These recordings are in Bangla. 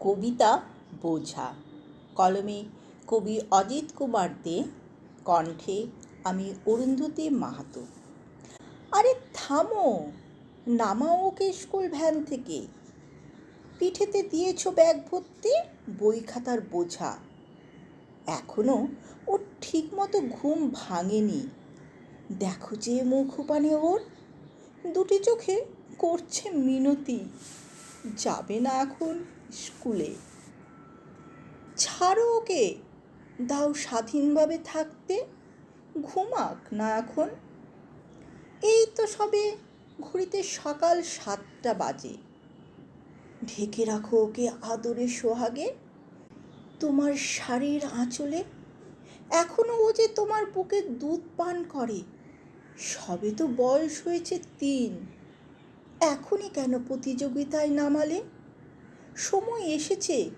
কবিতা বোঝা। কলমে কবি অজিত কুমার দে, কণ্ঠে আমি অরুন্ধতী মাহাতো। আরে থামো, নামাও ওকে স্কুল ভ্যান থেকে। পিঠেতে দিয়েছ ব্যাগ ভর্তি, বই খাতার বোঝা। এখনও ওর ঠিকমতো ঘুম ভাঙেনি। দেখো যে মুখ ওর, দুটি চোখে করছে মিনতি। যাবে না এখন স্কুলে। ছাড়ো ওকে, দাও স্বাধীনভাবে থাকতে, ঘুমাক না এখন। এই তো সবে ঘড়িতে সকাল সাতটা বাজে। ঢেকে রাখো ওকে আদরে সোহাগে। তোমার শাড়ির আঁচলে, এখনও ও যে তোমার বুকে দুধ পান করে, সবে তো বয়স হয়েছে তিন। এখনই কেন প্রতিযোগিতায় নামালে? সময় এসেছে,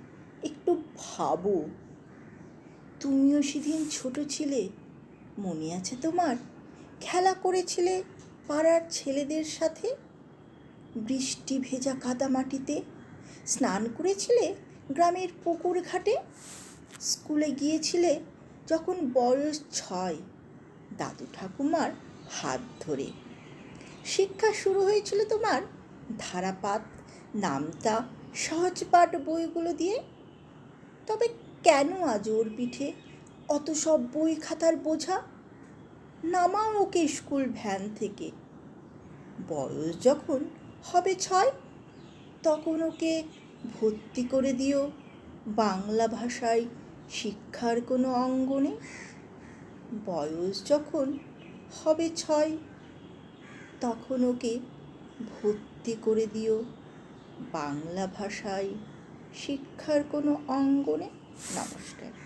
একটু ভাবো। তুমিও সেদিন ছোট ছিলে, মনে আছে তোমার? খেলা করেছিলে পাড়ার ছেলেদের সাথে? বৃষ্টি ভেজা কাদা মাটিতে? স্নান করেছিলে গ্রামের পুকুর ঘাটে? স্কুলে গিয়েছিলে যখন বয়স ছয়, দাদু ঠাকুমার হাত ধরে। শিক্ষা শুরু হয়েছিল তোমার? ধারাপাত, নামতা, সহজপাঠ বইগুলো দিয়ে? তবে কেন আজ ওর পিঠে অত সব বই খাতার বোঝা? নামাও ওকে স্কুল ভ্যান থেকে। বয়স যখন হবে ছয়, তখন ওকে ভর্তি করে দিও। বাংলা ভাষায় শিক্ষার কোনো অঙ্গনে বয়স যখন হবে ছয় তখন ওকে ভর্তি করে দিও। বাংলা ভাষায় শিক্ষার কোনো অঙ্গনে নমস্কার।